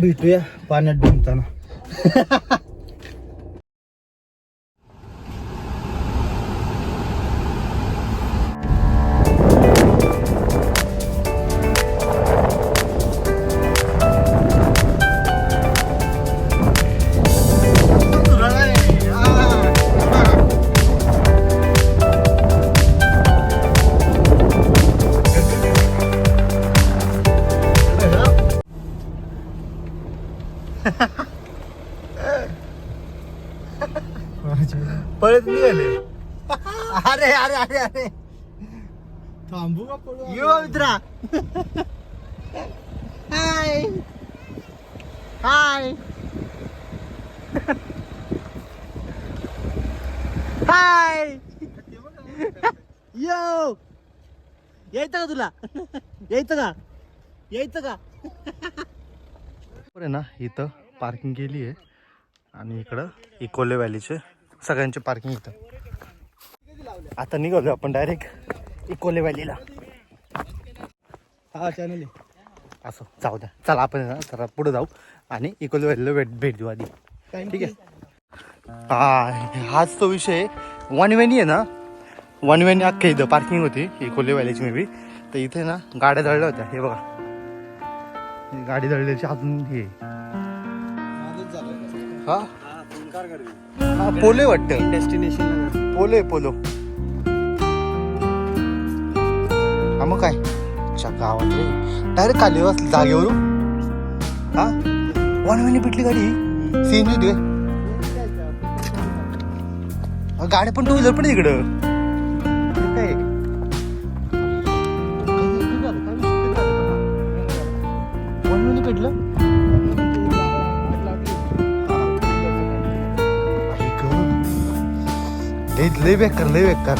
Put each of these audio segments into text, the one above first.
भेटूया पाण्यात डुंबताना. अरे अरे अरे. थांबू का पळू यो मित्रा. हाय. हाय. हाय. यो. यायचं का तुला? यायचं का? यायचं का? आहे ना इथं पार्किंग केली आहे आणि इकडं इकोले व्हॅलीचे सगळ्यांचे पार्किंग इथं. आता निघालो आपण डायरेक्ट इकोले व्हॅलीला हा चॅनल असं जाऊ द्या. चला आपण जरा पुढे जाऊ. आणि इकोले व्हॅलीला भेट भेट देऊ आधी. ठीक आहे? हा हाच तो विषय वन वेनी आहे ना वन वेनी अख्ख्या इथं पार्किंग होती इकोले व्हॅलीची मे बी तर इथे ना गाड्या दळल्या होत्या. हे बघा. गाडी दळल्याची अजून हे. हा? हा पोले वाटतं. डेस्टिनेशन पोलो आहे पोलो. मग काय? अच्छा गावात रे. डायरेक्ट खाली बस जागेवरून. हा? वन वेने पिटली गाडी. सीन दे गाडी पण टू व्हीलर पण इकडं. हे काय? वन महिने भेटलं? आई गं. लय बेकार.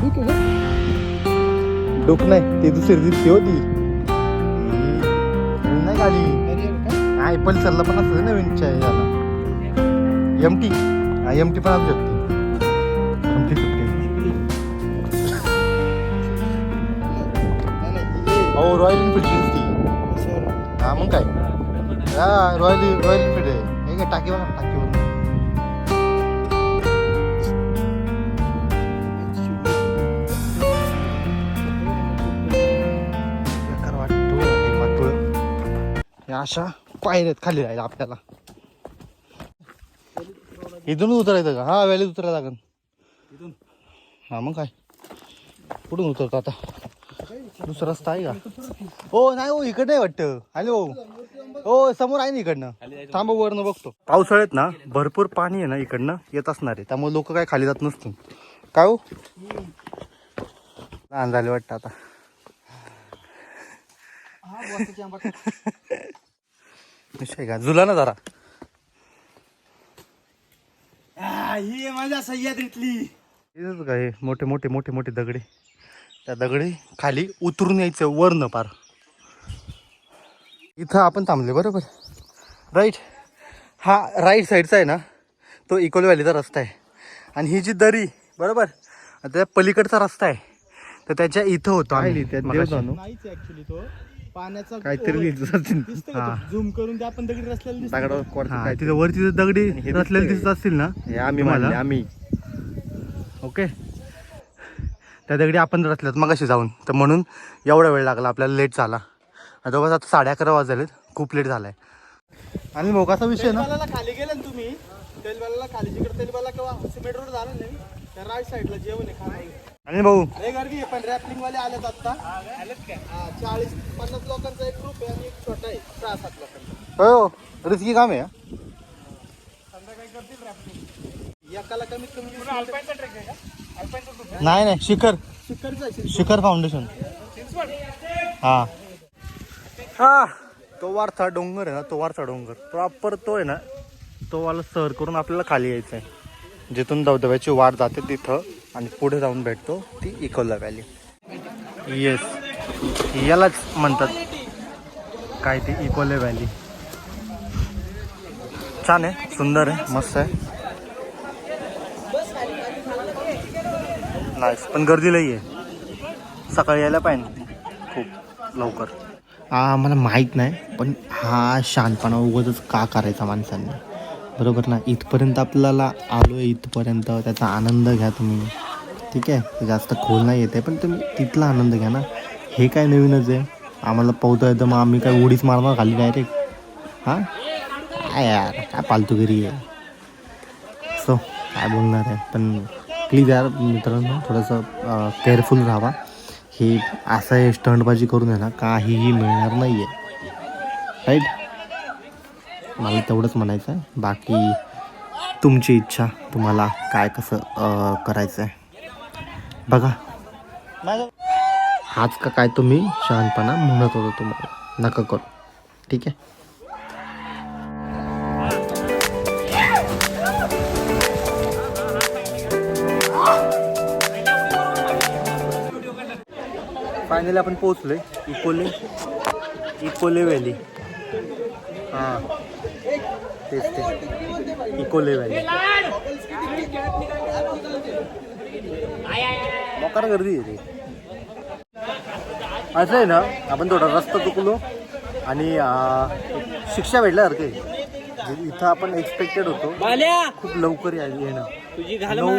ठीक आहे. डोक नाही ते दुसरी दिसते होती. नाही गाडी नाही पल्सरला पण असतं नवीन च्या याला एम टी हा एम टी पण असू शकते. एम टी फिफ्टी हो रॉयल एनफील्ड ती हा मग काय? हा रॉयल रॉयल एनफील्ड आहे. हे काय टाकी बघा टाकी बघा. या अशा पायऱ्यात खाली राहील आपल्याला. इथून उतरायचं का? हा व्हॅलीत उतरायला लागेल हा मग काय? कुठून उतरतो आता? दुसरा रस्ता आहे का? हो नाही हो इकडं नाही वाटतं. हॅलो. हो समोर आहे ना इकडनं. थांबा वरनं बघतो. पावसाळ्यात ना भरपूर पाणी आहे ना इकडनं येत असणार आहे. त्यामुळे लोक काय खाली जात नसतील. काय हो? लहान झाले वाटतं आता. विषय का जुला ना जरा. ही माझ्या सह्याद्रीतली. इथंच काय मोठे मोठे मोठे मोठे दगडे. त्या दगडे खाली उतरून यायचं वरनं पार. इथं आपण थांबले बरोबर? राईट हा राईट साईडचा आहे ना तो इकोल व्हॅलीचा रस्ता आहे. आणि ही जी दरी बरोबर? आणि त्या पलीकडचा रस्ता आहे. तर त्याच्या इथं होतो आम्ही. मगाशी. पाण्याचा काहीतरी झूम करून ते आपण दगडी रचलेला दिसतो हा, तिथं वरती जर दगडी रचलेले दिसत असतील ना? आम्ही तुम्हाला? मानले आम्ही. ओके. त्या दगडी आपण रचल्यात मग जाऊन. तर म्हणून एवढा वेळ लागला आपल्याला लेट झाला. आणि जवळपास आता साडे अकरा वाजलेत खूप लेट झालाय. आणि कसा विषय ना? खाली गेले ना तुम्ही. तेलबालाला खाली जिकडे तेलबाला किंवा सिमेंट रोड झाला नाही त्या राईट साईडला जेवण आहे खाणं आणि भाऊ? गर्दी पण रॅपलिंग वाले आलेत आता. हा, चाळीस पन्नास लोकांचा एक ग्रुप आहे आणि एक छोटा आहे सहा सात लोकांचा. हो रिस्की काम आहे हा. संध्याकाळी करतील रॅपलिंग एकाला कमीत कमी अल्पाईनचा ट्रेक आहे का? अल्पाईनचा ग्रुप नाही नाही शिखर. शिखरचा आहे शिखर. फाउंडेशन हा. हा. तो वारथा डोंगर आहे ना तो वारथा डोंगर. प्रॉपर तो आहे ना तो वाला सर करून आपल्याला खाली यायचं आहे जिथून धबधब्याची वाट जाते तिथं. आणि पुढे जाऊन भेटतो ती इकोला व्हॅली येस यालाच म्हणतात. काय ती इकोले व्हॅली छान आहे सुंदर आहे मस्त आहे. नाईस पण गर्दी लई आहे. सकाळी यायला पाहिजे. खूप लवकर. हा मला माहीत नाही पण हा शांतपणा उगतच का करायचा माणसांनी? बरोबर ना? इथपर्यंत आपल्याला आलो आहे इथपर्यंत त्याचा आनंद घ्या तुम्ही. ठीक आहे जास्त खोल नाही येते पण तुम्ही तिथला आनंद घ्या ना. हे काय नवीनच आहे. आम्हाला पोहता येतं मग आम्ही काय उडीच मारणार खाली डायरेक्ट हां? काय यार काय पालतुगिरी आहे. सो काय बोलणार आहे. पण प्लीज यार मित्रांनो थोडंसं केअरफुल राहावा. हे असं हे स्टंटबाजी करून आहे ना काहीही मिळणार नाही आहे राईट मला तेवढंच म्हणायचं आहे बाकी तुमची इच्छा तुम्हाला काय कसं करायचं आहे बघा. हाच का काय तुम्ही शहाणपणा म्हणत होतो तुम्हाला. नका करू. ठीक आहे? फायनली आपण पोहोचलोय. इकोले इकोले व्हॅली हां. तेच ते. इकोले व्हॅली मोकार गर्दी आहे रे. असं आहे ना आपण थोडा रस्ता चुकलो आणि शिक्षा भेटल्यासारखे इथं आपण एक्सपेक्टेड होतो. खूप लवकर या- येणं. नऊ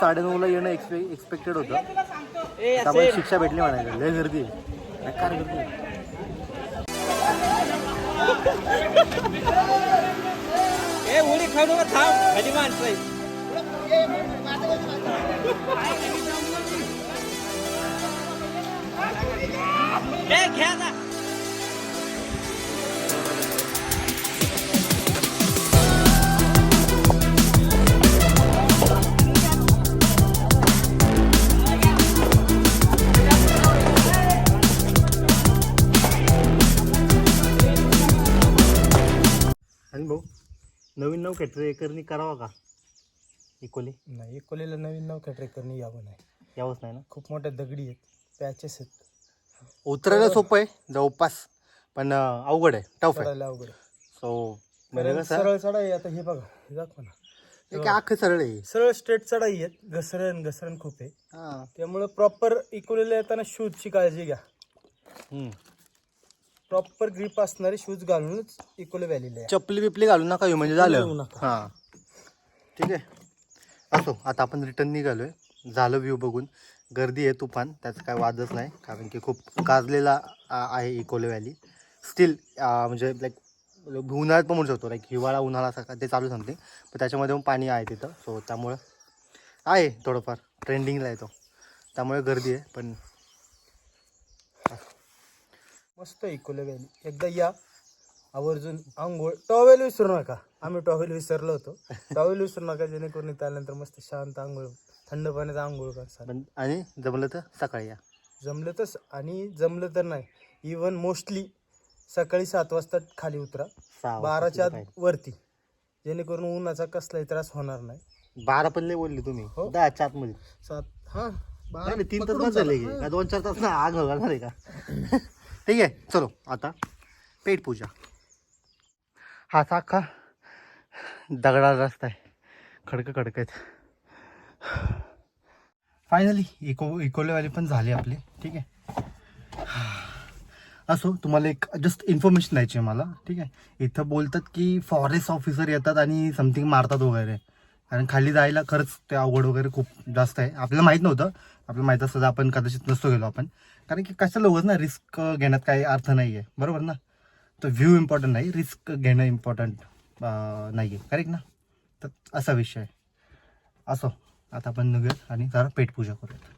साडेनऊला येणं एक्सपे एक्सपेक्टेड होतं. त्यामुळे शिक्षा भेटली म्हणायचं लय गर्दी आहे. गर्दी आहे. उडी खाऊ थांब. खाली माणसं आहे. ए, घ्या आणि भाऊ नवीन नऊ खेटरे एकरनी करावा का? इकोले? नाही एकोलीला नवीन नौका ट्रेकरनी यावं नाही. यावंच नाही ना? खूप मोठ्या दगडी आहेत पॅचेस आहेत. उतरायला सोपं आहे जवळपास. पण अं, अवघड आहे टफ आहे. चढायला अवघड आहे. सो म्हणजे कसं सरळ चढाई आता हे बघा हे दाखवा ना. अख्खं सरळ आहे. सरळ स्ट्रेट चढाई आहेत घसरण घसरण खूप आहे. हां. त्यामुळे प्रॉपर इकोलीला येताना शूजची काळजी घ्या. हम्म. प्रॉपर ग्रीप असणारे शूज घालूनच इकोली व्हॅलीला या चपली बिपली घालून नका येऊ म्हणजे झालं. नका. हां. ठीक आहे. असो आता आपण रिटर्न निघालो आहे झालं व्ह्यू बघून. गर्दी आहे तुफान. त्याचा काय वादच नाही कारण की खूप गाजलेला आहे इकोले व्हॅली स्टील म्हणजे लाईक उन्हाळ्यात पण म्हणू शकतो. लाईक हिवाळा उन्हाळा सका ते चालू समथिंग पण त्याच्यामध्ये पण पाणी आहे तिथं. सो त्यामुळं आहे थोडंफार. ट्रेंडिंगला येतो त्यामुळे गर्दी आहे पण मस्त इकोले व्हॅली एकदा या. आवर्जून आंघोळ टॉवेल विसरू नका. आम्ही टॉवेल विसरलो होतो. टॉवेल विसरू नका जेणेकरून इथं आल्यानंतर मस्त शांत आंघोळ थंड पाण्याचा आंघोळ करसाल पण आणि जमलं तर सकाळी या. जमलं तर स- आणि जमलं तर नाही. इवन मोस्टली सकाळी सात वाजता खाली उतरा. सहा वाजता बाराच्या आत. वरती. जेणेकरून उन्हाचा कसलाही त्रास होणार नाही. बारा पण लय बोलली तुम्ही. हो. दहाच्या आतमध्ये सात हा नाही, नाही, तीन तास पकडून झाले चला. की. का दोन चार तास ना आग घालणार आहे का? ठीक आहे चलो आता पेट पूजा. हा अख्खा दगडा रस्ता आहे. खडकं खडक आहेत. फायनली इको इकोलेवाली पण झाली आपली. ठीक आहे. असो तुम्हाला एक जस्ट इन्फॉर्मेशन द्यायची आहे मला. ठीक आहे. इथं बोलतात की फॉरेस्ट ऑफिसर येतात आणि समथिंग मारतात वगैरे. कारण खाली जायला खरंच ते अवघड वगैरे खूप जास्त आहे. आपल्याला माहीत नव्हतं. आपल्याला माहीत असतं आपण कदाचित नसतो गेलो आपण. कारण की कशाला उगाच ना रिस्क घेण्यात काही अर्थ नाही आहे बरोबर ना? तर व्ह्यू इम्पॉर्टंट नाही रिस्क घेणं इम्पॉर्टंट नाही आहे करेक्ट ना? तर असा विषय असो आता आपण निघूयात आणि जरा पेटपूजा करूयात.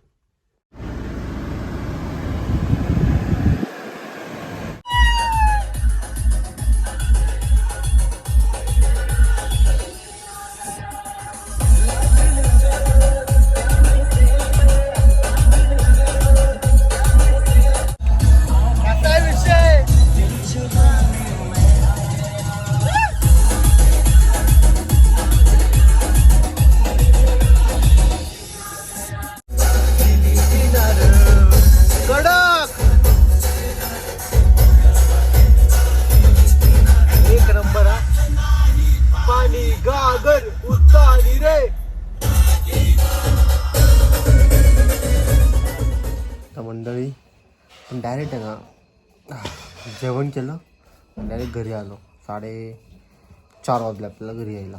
पण डायरेक्ट आहे ना. जेवण केलं डायरेक्ट घरी आलो. साडे चार वाजले आपल्याला घरी यायला.